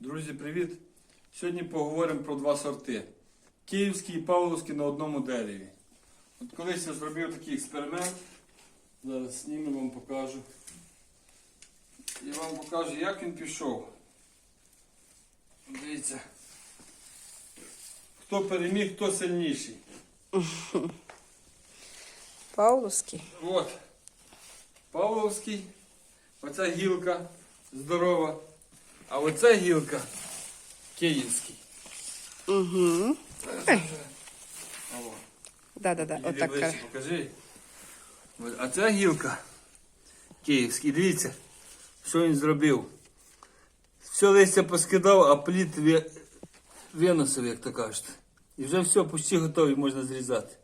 Друзі, привіт! Сьогодні поговоримо про два сорти. Київський і Павловський на одному дереві. От колись я зробив такий експеримент. Зараз зніму вам покажу. І вам покажу, як він пішов. Дивіться. Хто переміг, хто сильніший. Павловський. От. Павловський. Оця гілка здорова. А оця гілка київський. Угу. Да-да-да, отак. ближче, покажи. А ця гілка київський, дивіться, що він зробив. Все листя поскидав, а плід виносив, як то кажуть. І вже все, почти готовий, можна зрізати.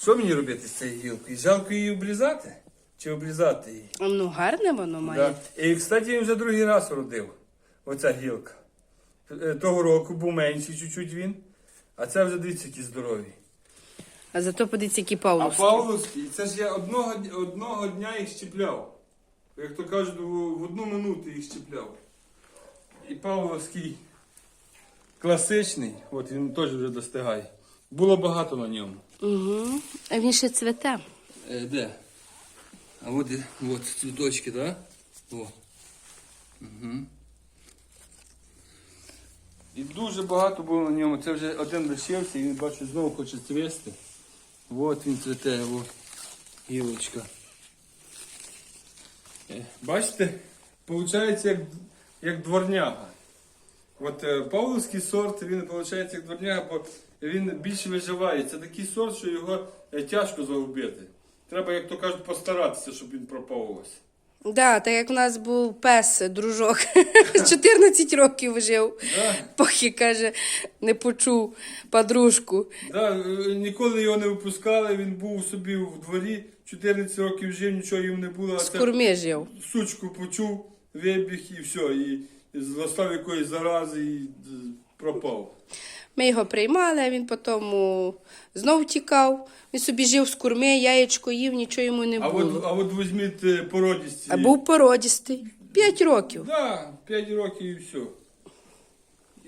Що мені робити з цією гілкою? Жалко її обрізати? Чи обрізати її? Ну, гарне воно має. Да. І, кстати, він вже другий раз родив. Оця гілка. Е, Того року був менший чуть-чуть він, а це вже дивіться, які здорові. А зато подивіться, які А Павловські. Павловський, це ж я одного, одного дня їх щепляв. Як то кажуть, в, в одну минуту їх щепляв. І Павловський класичний, от він теж вже достигає. Було багато на ньому. Угу. А він ще цвете. Е, де? А от, і- от цвіточки, так? Да? О. Угу. І дуже багато було на ньому. Це вже один лишився, і він бачу, знову хоче цвісти. От він цвіте, от гілочка. Е, Бачите, виходить як, як дворняга. От е, Павловський сорт, він виходить як дворняга, бо він більше виживає. Це такий сорт, що його е, тяжко загубити. Треба, як то кажуть, постаратися, щоб він пропав ось. Да, так як в нас був пес, дружок, 14 років жив, Да, поки каже, не почув подружку. да, е, ніколи його не випускали, він був собі в дворі, 14 років жив, нічого йому не було, а З це курми жив. сучку почув, вибіг і все, і, і застав якоїсь зарази і е, пропав. Ми його приймали, а він потім знов тікав. Він собі жив з курми, яєчко їв, нічого йому не А було. от, а от візьміть е, породісті. А був породістий. 5 років. Да, 5 років і все.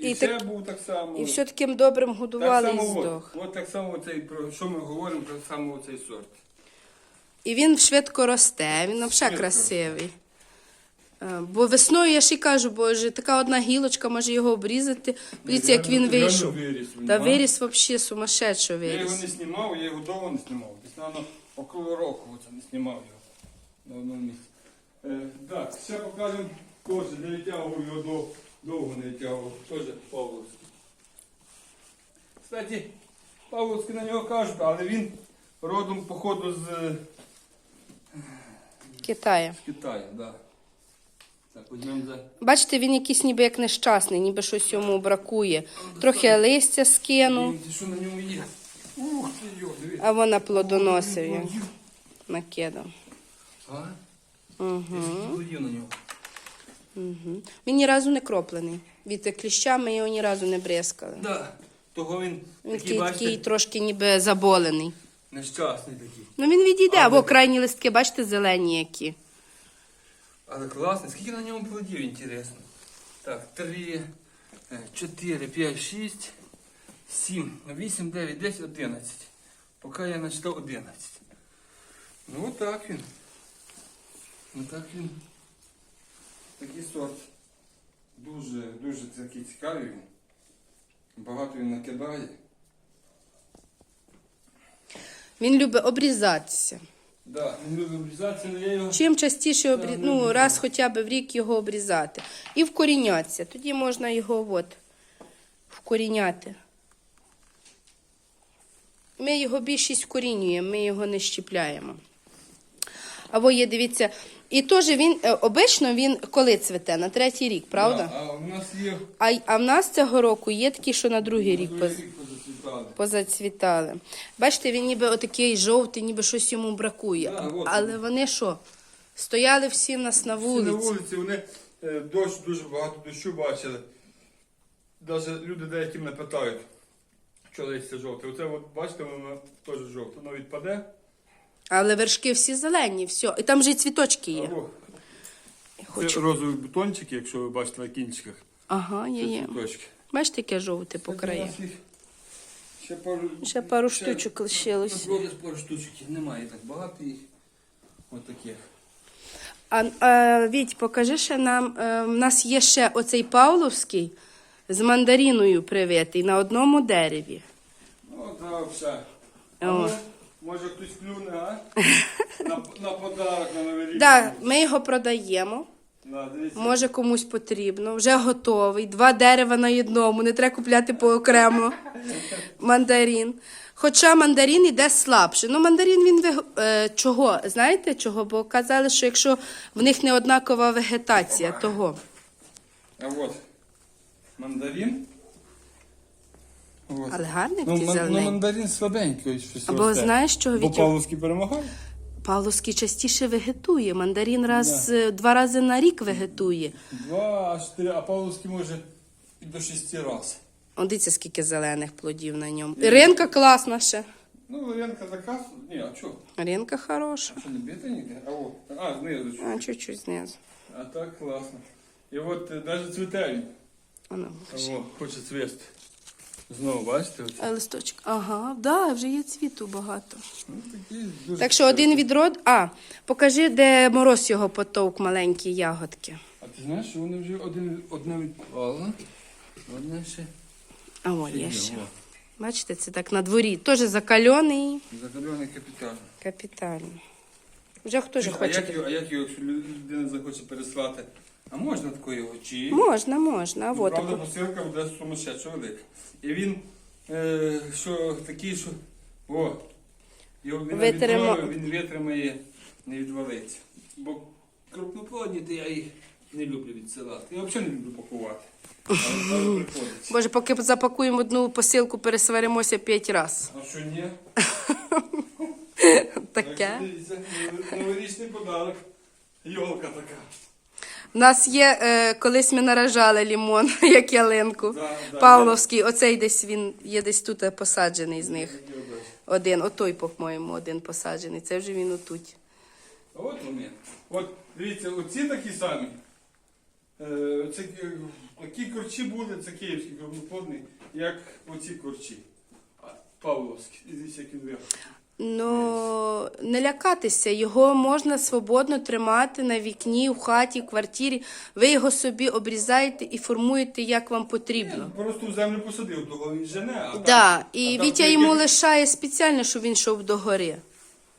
І, І ще так- був так само. І все таким добрим так годували і само здох. от, от так само цей, про що ми говоримо, так само цей сорт. І він швидко росте, він взагалі Швидко. красивий. Е, Бо весною я ж і кажу, боже, така одна гілочка може його обрізати. Подивіться, як він вийшов. виріс він, Та виріс взагалі сумасшедшо Я його не знімав, я його довго не знімав. Десь, напевно, около року оце не знімав його на одному місці. Е, так, ще покажемо теж, не витягував його дов- довго не витягував. Теж Павловський. Кстати, Павловський на нього кажуть, але він родом, походу, з е. Китаю, так. Да. Так, візьмемо за. Бачите, він якийсь ніби як нещасний, ніби щось йому бракує. Трохи листя скинув, що на ньому є. Ух ти йо, дивіться. а вона плодоносив його. Накидав. А? Угу. Я на нього. Угу. Він ні разу не кроплений. Від кліща ми його ні разу не бризкали. Да. Того він, Він такий, такий, бачите, такий трошки ніби заболений. нещасний такий. Ну він відійде, або крайні листки, бачите, зелені які. Але класний. Скільки на ньому плодів, інтересно? Так, 3, 4, 5, 6, 7, 8, 9, 10, 11. Поки я начитав 11. Ну отак він. Отак він. Такий сорт. Дуже, дуже такий цікавий він. Багато він накидає. Він любить обрізатися. Да, він любить обрізатися, але я його... Чим частіше обрі... Ну, раз хоча б в рік його обрізати. І вкорінятися. Тоді можна його от, вкоріняти. Ми його більшість вкорінюємо, ми його не щіпляємо. Або є, дивіться, і теж він, е, обично він коли цвете? На третій рік, правда? Да, а у нас є... А, а в нас цього року є такі, що на другий рік Другий поз- рік позацвітали. позацвітали. Бачите, він ніби отакий жовтий, ніби щось йому бракує. Да, от Але вони що? Стояли всі в нас на Всі вулиці. на вулиці, вони е, дощ, дуже багато дощу бачили. Навіть люди деякі мене питають, що листя жовте. Оце от, бачите, воно теж жовте. Воно відпаде. Але вершки всі зелені, все. І там же і цвіточки є. Або це хочу. розові бутончики, якщо ви бачите на кінчиках. Ага, є, є. Цвіточки. Бачите, яке жовте по краях. У Ще пару, Ще пару штучок лишилось. Направилось пару штучок, немає так багато їх. Таких. А, а Віть, покажи ще нам. Е, в нас є ще оцей Павловський з мандаріною привитий на одному дереві. Ну, так, все. А О. ну, може хтось клюне, а? на, на подарок на новий рік. Так, ми його продаємо. Да, дивіться. Може комусь потрібно, вже готовий. Два дерева на одному, не треба купляти поокремо мандарин. Хоча мандарин іде слабше. Ну, мандарин він виг... е, чого? Знаєте чого? Бо казали, що якщо в них не однакова вегетація, того. А от мандарин. От. Але гарний Ну, такий ман, ну, зелений. мандарин слабенький щось Або росте. знаєш, чого Бо Вітю? Павловський перемагає? Павловський частіше вегетує. Мандарин раз, е, два рази на рік вегетує. Два, аж три, а Павловський може і до шести разів. О, дивіться, скільки зелених плодів на ньому. Іринка класна ще. Ну, Варенка така. Ні, а чого? Іринка хороша. Що не бити ніде? А о, а, знизу. чуть. А, чуть-чуть знизу. А так класно. І от е, навіть цвіте він. А ну, О, хоче цвісти. Знову, бачите? Оце? А листочок. Ага, да, вже є цвіту багато. Ну, такі дуже Так що один відрод. А, покажи, де мороз його потовк, маленькі ягодки. А ти знаєш, що вони вже один, одне відпало, одне ще А о, є є. ще. Бачите, це так на дворі. Теж закальоний. закальоний капітан. Капітально. Вже хто ж а, хоче. як його, а як його, якщо людина захоче переслати? А можна такої? Чи? Можна, можна. А Ну, от Правда, таку. посилка буде сумасшедша велика. І він, е, що такий, що. О, його він, Витримав. відвалив, він витримає, не відвалиться. Бо крупноплодні, то я їх не люблю відсилати. Я взагалі не люблю пакувати. Але, але приходиться. Боже, поки запакуємо одну посилку, пересваримося п'ять разів. А що ні? Таке. Дивіться, Новорічний подарок. Йолка така. У нас є, е, колись ми наражали лімон, як ялинку. Да, да, Павловський, оцей десь він є десь тут е, посаджений з них. Один, отой, по-моєму, один посаджений. Це вже він отут. А от момент. От дивіться, оці такі самі. Е, це, е, такі корчі були, це київські крупноплодні, як оці корчі. А, Павловські. Дивіться, які дві. Ну, не лякатися, його можна свободно тримати на вікні, в хаті, в квартирі. Ви його собі обрізаєте і формуєте, як вам потрібно. Просто в землю посадив, того він жене. А Да, так, і а Вітя як йому я- лишає спеціально, щоб він йшов до гори.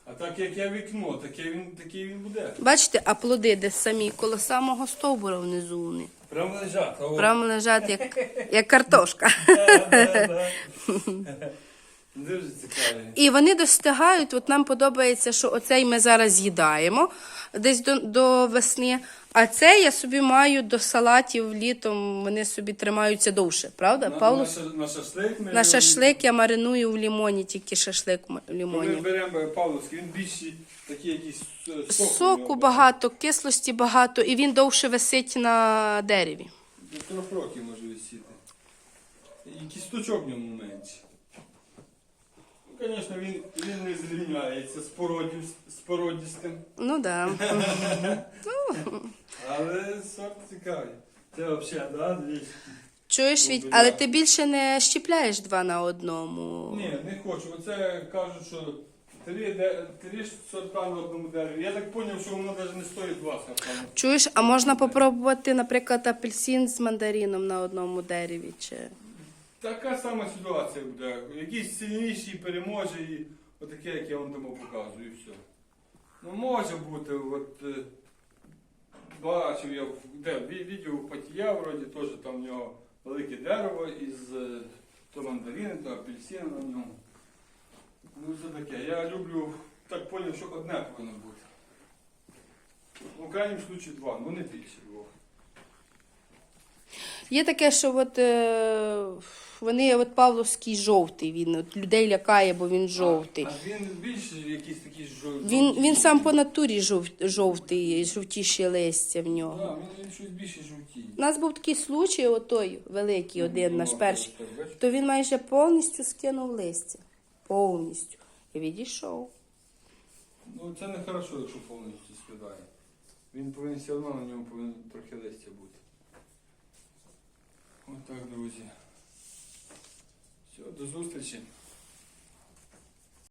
А так як я вікно, таке він, такий він буде. Бачите, а плоди де самі коло самого стовбура внизу вони. Прямо лежать. Прямо лежать як, як картошка. Дуже цікаві. І вони достигають. От нам подобається, що оцей ми зараз з'їдаємо десь до, до весни. А це я собі маю до салатів літом. Вони собі тримаються довше, правда? На, Павлос? на, на шашлик ми На шашлик я мариную в лімоні, тільки шашлик в Ми беремо Павловський, він більший, такий якийсь е, соку. Соку багато, кислості багато, і він довше висить на дереві. До трьох років може висіти. І кісточок в ньому менше. Ну, звісно, він, він не зрівняється з, породіс, з породістим, Ну да. але сорт цікавий. Це взагалі, да, двічі. Чуєш, Віть, але ти більше не щіпляєш два на одному. Ні, не хочу. Оце кажуть, що три, де- три сорта на одному дереві. Я так зрозумів, що воно навіть не стоїть два сорта. Чуєш, а можна попробувати, наприклад, апельсин з мандаріном на одному дереві? Чи... Така сама ситуація буде. Якийсь сильніший переможе і отаке, як я вам тому показую, і все. Ну може бути, от е, бачив я де відео Патія, вроді теж там в нього велике дерево із е, то мандарини, то апельсини на ньому. Ну це таке. Я люблю, так поняв, що одне повинно бути. В крайньому случаї два, ну не більше двох. Є таке, що от, е, вони, от Павловський жовтий, він от, людей лякає, бо він жовтий. А, а він більше якийсь такий жовтий. Він, він сам по натурі жов, жовтий, жовтіші листя в нього. Так, він, щось більше жовтіє. У нас був такий случай, отой великий один, наш Ну, перший, то він майже повністю скинув листя. Повністю. І відійшов. Ну це не хорошо, якщо повністю скидає. Він повинен все одно на ньому повинен трохи листя бути. Так, друзі. Все, до зустрічі.